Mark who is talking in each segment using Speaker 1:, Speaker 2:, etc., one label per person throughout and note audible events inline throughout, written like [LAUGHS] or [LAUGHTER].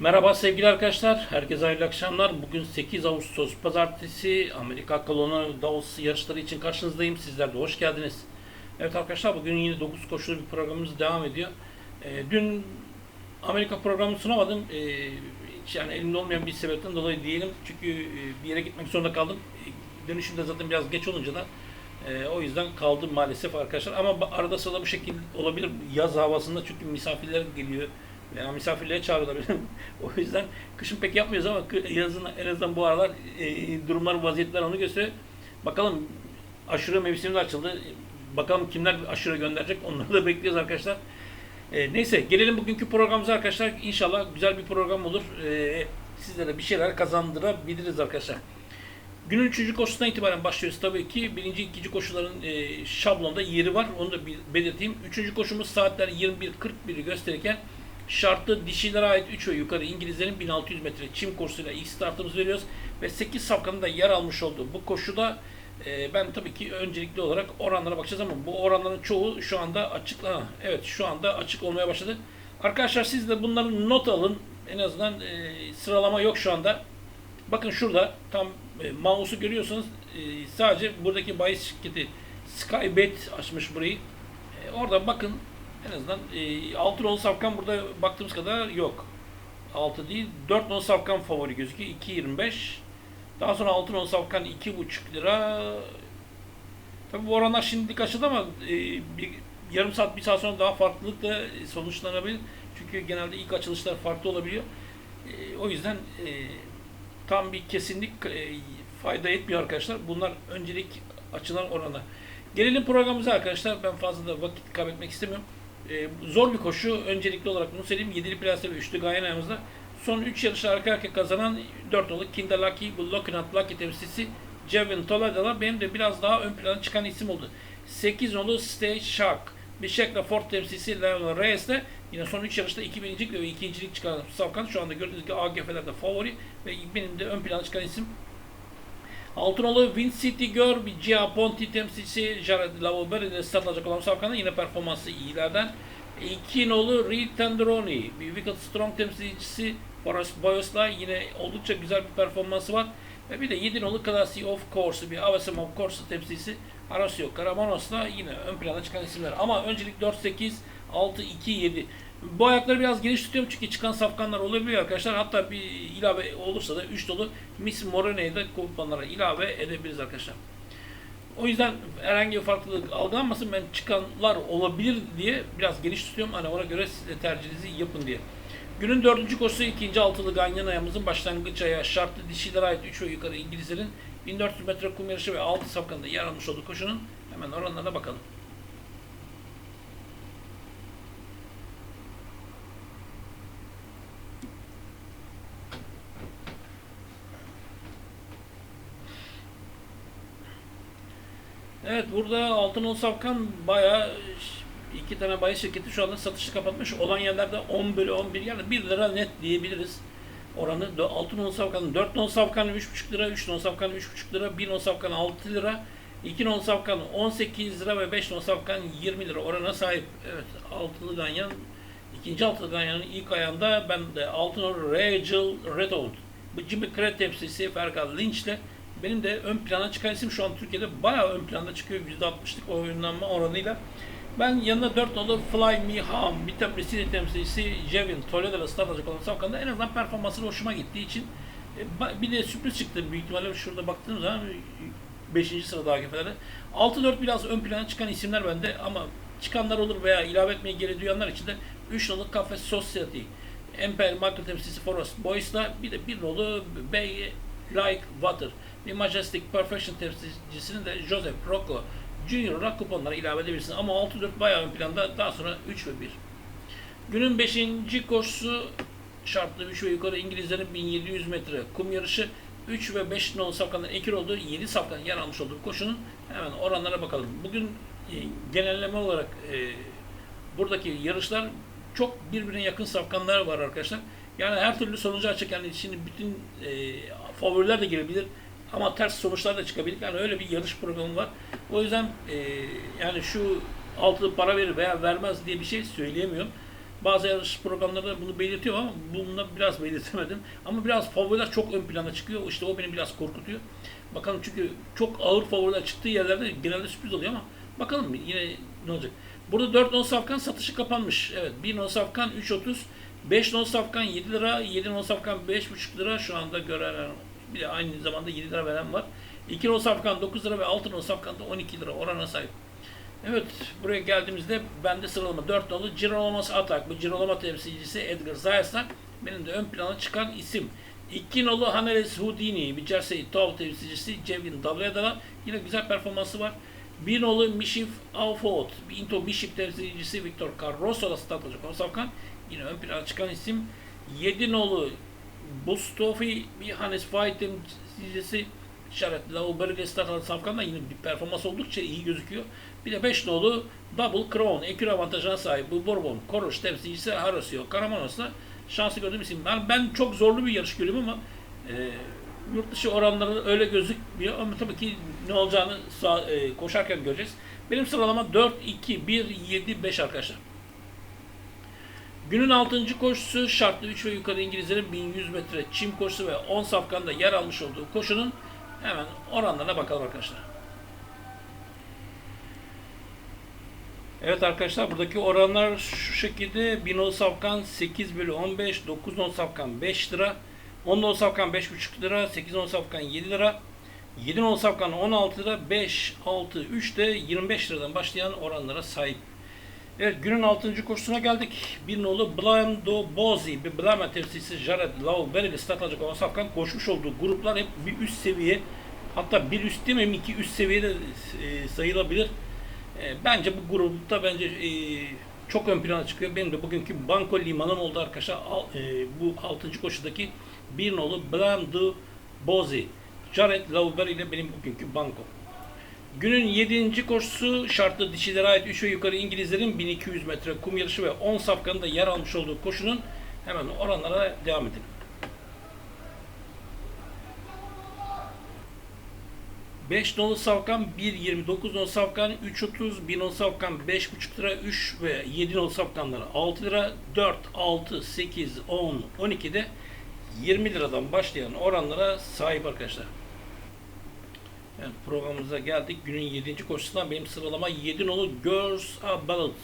Speaker 1: Merhaba sevgili arkadaşlar, herkese hayırlı akşamlar. Bugün 8 Ağustos Pazartesi Amerika Kolonu Davos yarışları için karşınızdayım. Sizler de hoş geldiniz. Evet arkadaşlar bugün yine 9 koşulu bir programımız devam ediyor. Ee, dün Amerika programını sunamadım. Ee, hiç yani elimde olmayan bir sebepten dolayı diyelim. Çünkü e, bir yere gitmek zorunda kaldım. E, Dönüşümde zaten biraz geç olunca da e, o yüzden kaldım maalesef arkadaşlar. Ama arada sırada bu şekilde olabilir yaz havasında çünkü misafirler geliyor. Yani misafirliğe çağırıyorlar. [LAUGHS] o yüzden kışın pek yapmıyoruz ama yazın en azından bu aralar e, durumlar, vaziyetler onu gösteriyor. Bakalım aşure mevsimi de açıldı. Bakalım kimler aşure gönderecek onları da bekliyoruz arkadaşlar. E, neyse gelelim bugünkü programımıza arkadaşlar. İnşallah güzel bir program olur. E, sizlere bir şeyler kazandırabiliriz arkadaşlar. Günün üçüncü koşusundan itibaren başlıyoruz tabii ki. Birinci, ikinci koşuların e, şablonda yeri var. Onu da belirteyim. Üçüncü koşumuz saatler 21.41'i gösterirken şartlı dişilere ait 3 ve yukarı İngilizlerin 1600 metre çim koşusuyla ilk startımızı veriyoruz. Ve 8 safkanın da yer almış olduğu bu koşuda e, ben tabii ki öncelikli olarak oranlara bakacağız ama bu oranların çoğu şu anda açık. Ha, evet şu anda açık olmaya başladı. Arkadaşlar siz de bunların not alın. En azından e, sıralama yok şu anda. Bakın şurada tam e, mouse'u görüyorsunuz. E, sadece buradaki bahis şirketi Skybet açmış burayı. E, orada bakın en azından e, 6 nolu safkan burada baktığımız kadar yok. 6 değil 4 nolu safkan favori gözüküyor. 2.25. Daha sonra 6 nolu safkan 2.5 lira. Tabii bu oranlar şimdilik açıldı ama e, bir, yarım saat bir saat sonra daha farklılıkla sonuçlanabilir. Çünkü genelde ilk açılışlar farklı olabiliyor. E, o yüzden e, tam bir kesinlik e, fayda etmiyor arkadaşlar. Bunlar öncelik açılan oranlar. Gelelim programımıza arkadaşlar. Ben fazla da vakit kaybetmek istemiyorum. E, zor bir koşu. Öncelikli olarak bunu söyleyeyim. 7'li plase ve 3'lü Gayena'mızda son 3 yarışı arka arkaya kazanan 4 nolu Kinder Lucky, bu Lokinat Lucky temsilcisi Jevin Toleda'la benim de biraz daha ön plana çıkan isim oldu. 8 nolu Stay Shark. Bişek'le Ford temsilcisi Leon Reyes'le yine son 3 yarışta 2000'lik ve 2.lik çıkan Safkan şu anda gördüğünüz gibi AGF'lerde favori ve benim de ön plana çıkan isim Altınoğlu Win City Gör, Gia Ponti temsilcisi Jared Lavoberi ile start alacak olan Safkan'ın yine performansı iyilerden. İki nolu Reed Tenderoni, bir Wicked Strong temsilcisi Forrest Boyos'la yine oldukça güzel bir performansı var. Ve bir de 7 nolu Classy of Course, bir Avesem of Course temsilcisi Horacio Karamanos'la yine ön plana çıkan isimler. Ama öncelik 4-8, 6-2-7. Bu ayakları biraz geniş tutuyorum çünkü çıkan safkanlar olabiliyor arkadaşlar. Hatta bir ilave olursa da 3 dolu Miss Morene'yi de kuponlara ilave edebiliriz arkadaşlar. O yüzden herhangi bir farklılık algılanmasın. Ben çıkanlar olabilir diye biraz geniş tutuyorum. Hani ona göre siz de tercihinizi yapın diye. Günün dördüncü koşusu ikinci altılı ganyan ayağımızın başlangıç ayağı şartlı dişilere ait 3 ve yukarı İngilizlerin 1400 metre kum yarışı ve 6 safkanında yer almış olduğu koşunun hemen oranlarına bakalım. Evet burada Altınol Safkan bayağı iki tane bayi şirketi şu anda satışı kapatmış. Olan yerlerde 10 bölü 11 yani 1 lira net diyebiliriz. Oranı altın non safkanın 4 non safkanı 3,5 lira, 3 non safkanı 3,5 lira, 1 non safkanı 6 lira, 2 non safkanı 18 lira ve 5 non safkan 20 lira orana sahip. Evet altılı ganyan ikinci altılı ganyanın ilk ayağında ben de altın non Rachel Redwood. Bu Jimmy Craig temsilcisi Fergal Lynch'le benim de ön plana çıkan isim şu an Türkiye'de bayağı ön planda çıkıyor %60'lık oynanma oranıyla. Ben yanına 4 nolu Fly Me Home, bir temsilcisi temsilcisi Jevin Toledo'la start alacak olan Safkan'da en azından performansı hoşuma gittiği için e, bir de sürpriz çıktı büyük ihtimalle şurada baktığım zaman 5. sırada AKP'lerde. 6-4 biraz ön plana çıkan isimler bende ama çıkanlar olur veya ilave etmeyi geri duyanlar için de 3 nolu Cafe Society, Empire Market temsilcisi Forrest Boyce'la bir de 1 nolu Bay Like Water, bir Majestic Perfection temsilcisinin de Joseph Rocco Junior olarak kuponlara ilave edebilirsiniz. Ama 6-4 bayağı ön planda. Daha sonra 3 ve 1. Günün 5. koşusu şartlı 3 ve yukarı İngilizlerin 1700 metre kum yarışı 3 ve 5 nolu safkanların ekil olduğu 7 safkan yer almış olduğu koşunun hemen oranlara bakalım. Bugün e, genelleme olarak e, buradaki yarışlar çok birbirine yakın safkanlar var arkadaşlar. Yani her türlü sonucu açık. Yani şimdi bütün e, favoriler de gelebilir. Ama ters sonuçlar da çıkabilir. Yani öyle bir yarış programı var. O yüzden e, yani şu altılı para verir veya vermez diye bir şey söyleyemiyorum. Bazı yarış programları bunu belirtiyor ama bununla biraz belirtemedim. Ama biraz favoriler çok ön plana çıkıyor. İşte o beni biraz korkutuyor. Bakalım çünkü çok ağır favoriler çıktığı yerlerde genelde sürpriz oluyor ama bakalım yine ne olacak. Burada 4 non safkan satışı kapanmış. Evet 1 non safkan 3.30 5 non safkan 7 lira, 7 non safkan 5.5 lira şu anda gören bir de aynı zamanda 7 lira veren var. 2 non safkan 9 lira ve 6 non safkan da 12 lira orana sahip. Evet, buraya geldiğimizde bende sıralama 4 nolu Girolamas Atak. Bu Girolama temsilcisi Edgar Zayas'tan benim de ön plana çıkan isim. 2 nolu Haneles Houdini, bir Jersey Tov temsilcisi Cevin Davleda'da yine güzel performansı var. 1 nolu Mishif Aufot, bir Into Mishif temsilcisi Victor Carrosso'da start. Onu Safkan yine ön plana çıkan isim. 7 nolu Bustofi, bir Hannes White temsilcisi Şaret Lauber'le start alan Safkan'da yine bir performans oldukça iyi gözüküyor. Bir de 5 nolu Double Crown, ekür avantajına sahip bu Bourbon, Koroş temsilcisi Harasio Karamanos'la şansı gördüğüm isim. Ben, ben çok zorlu bir yarış görüyorum ama e, yurt dışı oranları öyle gözükmüyor ama tabii ki ne olacağını sağ, e, koşarken göreceğiz. Benim sıralama 4, 2, 1, 7, 5 arkadaşlar. Günün 6. koşusu şartlı 3 ve yukarı İngilizlerin 1100 metre çim koşusu ve 10 safkanda yer almış olduğu koşunun hemen oranlarına bakalım arkadaşlar. Evet arkadaşlar buradaki oranlar şu şekilde 1000 safkan 8 bölü 15, 9 on safkan 5 lira, 10 on safkan 5,5 lira, 8 on safkan 7 lira, 7 on safkan 16 lira, 5, 6, 3 de 25 liradan başlayan oranlara sahip. Evet günün 6. koşusuna geldik. Bir nolu Blando Bozi, bir Blama temsilcisi Jared Lauber ile start alacak olan koşmuş olduğu gruplar hep bir üst seviye hatta bir üst demeyeyim iki üst seviyede e, sayılabilir. E, bence bu grupta bence e, çok ön plana çıkıyor. Benim de bugünkü banko limanım oldu arkadaşlar. Bu 6. koşudaki bir nolu Blando Bozi. Jared Lauber ile benim bugünkü banko. Günün 7. koşusu şartlı dişilere ait 3 ve yukarı İngilizlerin 1200 metre kum yarışı ve 10 safkanın da yer almış olduğu koşunun hemen oranlara devam edelim. Beş nolu safkan 1.29 nolu safkan 3.30 1 nolu safkan 5.5 lira 3 ve 7 nolu safkanları 6 lira 4, 6, 8, 10, 12 de 20 liradan başlayan oranlara sahip arkadaşlar. Evet, programımıza geldik. Günün 7. koşusundan benim sıralama 7 nolu Girls Are Balanced.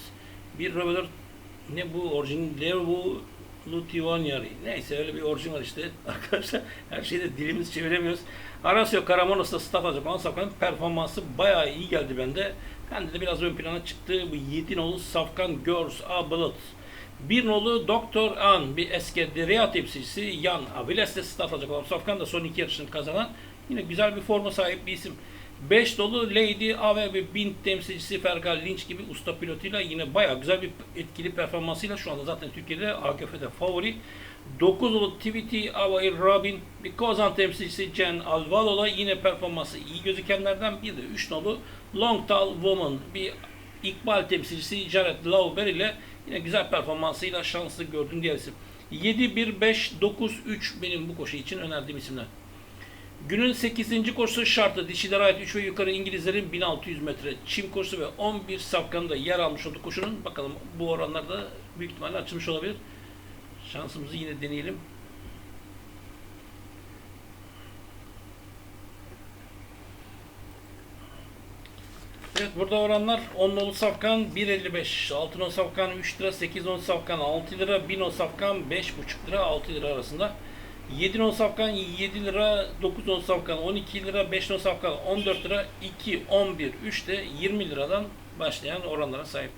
Speaker 1: Bir Reveler ne bu orijinal bu Lutivanyari. Neyse öyle bir orijin var işte [LAUGHS] arkadaşlar. Her şeyde dilimiz çeviremiyoruz. Horacio Caramonos'ta staff olan Safkan'ın performansı bayağı iyi geldi bende. Bende de biraz ön plana çıktı. Bu 7 nolu Safkan Girls Are Balanced. Bir nolu Doktor An, bir eski Derea temsilcisi Yan Aviles'te start alacak olan Safkan da son iki yarışını kazanan Yine güzel bir forma sahip bir isim. 5 dolu Lady Ave ve Bint temsilcisi Fergal Lynch gibi usta pilotuyla yine bayağı güzel bir etkili performansıyla şu anda zaten Türkiye'de AGF'de favori. 9 dolu TVT Ave Robin bir Kozan temsilcisi Jen Alvalo'la yine performansı iyi gözükenlerden bir de 3 nolu Long Tall Woman bir İkbal temsilcisi Jared Lauber ile yine güzel performansıyla şanslı gördüğüm diğer isim. 7, 1, 5, 9, 3 benim bu koşu için önerdiğim isimler. Günün 8. koşusu şartlı dişilere ait 3 ve yukarı İngilizlerin 1600 metre çim koşusu ve 11 safkanında yer almış olduğu koşunun bakalım bu oranlarda büyük ihtimalle açılmış olabilir. Şansımızı yine deneyelim. Evet burada oranlar 10 nolu safkan 1.55, 6 nolu safkan 3 lira, 8 nolu safkan 6 lira, 1 nolu safkan 5.5 lira 6 lira arasında. 7 non safkan 7 lira, 9 non safkan 12 lira, 5 non safkan 14 lira, 2, 11, 3 de 20 liradan başlayan oranlara sahip.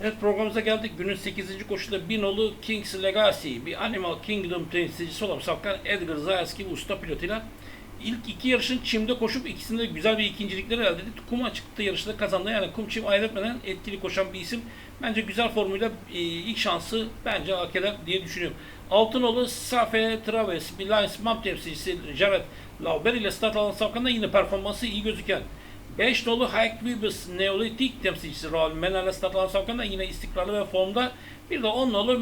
Speaker 1: Evet programımıza geldik. Günün 8. koşuda bir nolu King's Legacy, bir Animal Kingdom temsilcisi olan safkan Edgar Zayas usta pilotuyla ilk iki yarışın çimde koşup ikisinde güzel bir ikincilikleri elde etti. Kuma çıktı yarışta kazandı. Yani kum çim ayrıtmadan etkili koşan bir isim. Bence güzel formuyla e, ilk şansı bence hak eder diye düşünüyorum. Altınoğlu Safe Traves, bir Lions Map temsilcisi Jared Lauber ile start alan safkanda yine performansı iyi gözüken 5 nolu Hayek Vibus Neolitik temsilcisi Raul Mener'le start alan safkanda yine istikrarlı ve formda. Bir de 10 nolu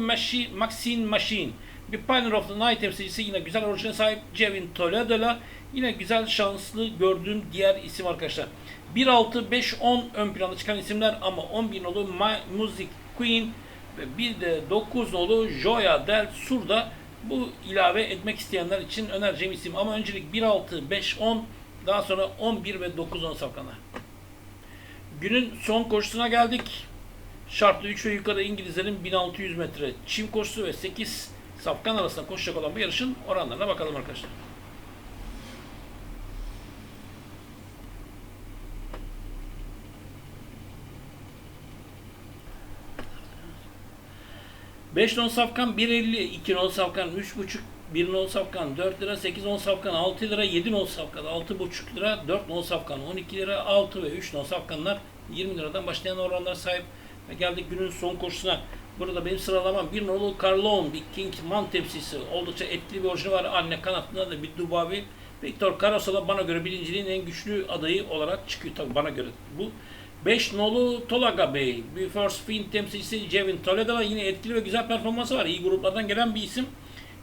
Speaker 1: Maxine Machine. Bir Pioneer of the Night temsilcisi yine güzel orijine sahip Jevin Toledo'la yine güzel şanslı gördüğüm diğer isim arkadaşlar. 1-6, 5-10 ön planda çıkan isimler ama 11 nolu My Music Queen ve bir de 9 nolu Joya del Sur'da bu ilave etmek isteyenler için önereceğim isim. Ama öncelik 1, 6, 5, 10 daha sonra 11 ve 9 10 safkanlar. Günün son koşusuna geldik. Şartlı 3 ve yukarı İngilizlerin 1600 metre çim koşusu ve 8 safkan arasında koşacak olan bu yarışın oranlarına bakalım arkadaşlar. Beş non safkan 1.50, 2 non safkan 3.5, 1 non safkan 4 lira, 8 non safkan 6 lira, 7 non safkan 6.5 lira, 4 non safkan 12 lira, 6 ve 3 non safkanlar 20 liradan başlayan oranlar sahip. Ve geldik günün son koşusuna. Burada benim sıralamam bir nolu Carlon, bir King Man tepsisi. Oldukça etli bir orijinal var. Anne kanatında da bir Dubavi. Victor Carasola bana göre birinciliğin en güçlü adayı olarak çıkıyor tabii bana göre bu. 5 nolu Tolaga Bey. Bir First Fin temsilcisi Jevin Toledo yine etkili ve güzel performansı var. İyi gruplardan gelen bir isim.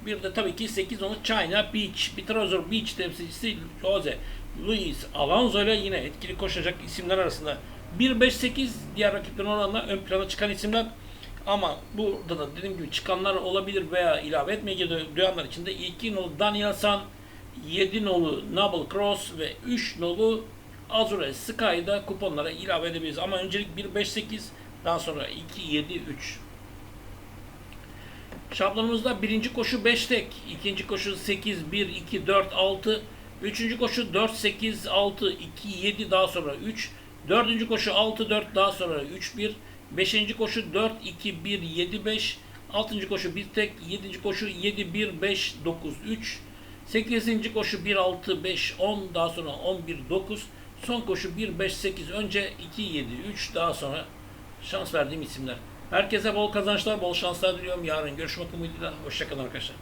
Speaker 1: Bir de tabii ki 8 nolu China Beach. Bir Trezor Beach temsilcisi Jose Luis Alonso ile yine etkili koşacak isimler arasında. 1-5-8 diğer rakiplerin oranla ön plana çıkan isimler. Ama burada da dediğim gibi çıkanlar olabilir veya ilave etmeye duyanlar için de 2 nolu Danielson, 7 nolu Noble Cross ve 3 nolu Azure Sky'da kuponlara ilave edebiliriz. Ama öncelik 1-5-8 daha sonra 2-7-3. Şablonumuzda birinci koşu 5 tek, ikinci koşu 8, 1, 2, 4, 6, üçüncü koşu 4, 8, 6, 2, 7 daha sonra 3, dördüncü koşu 6, 4 daha sonra 3, 1, beşinci koşu 4, 2, 1, 7, 5, altıncı koşu 1 tek, yedinci koşu 7, 1, 5, 9, 3, sekizinci koşu 1, 6, 5, 10 daha sonra 11, 9, son koşu 1, 5, 8 önce 2, 7, 3 daha sonra şans verdiğim isimler. Herkese bol kazançlar, bol şanslar diliyorum. Yarın görüşmek umuduyla. Hoşçakalın arkadaşlar.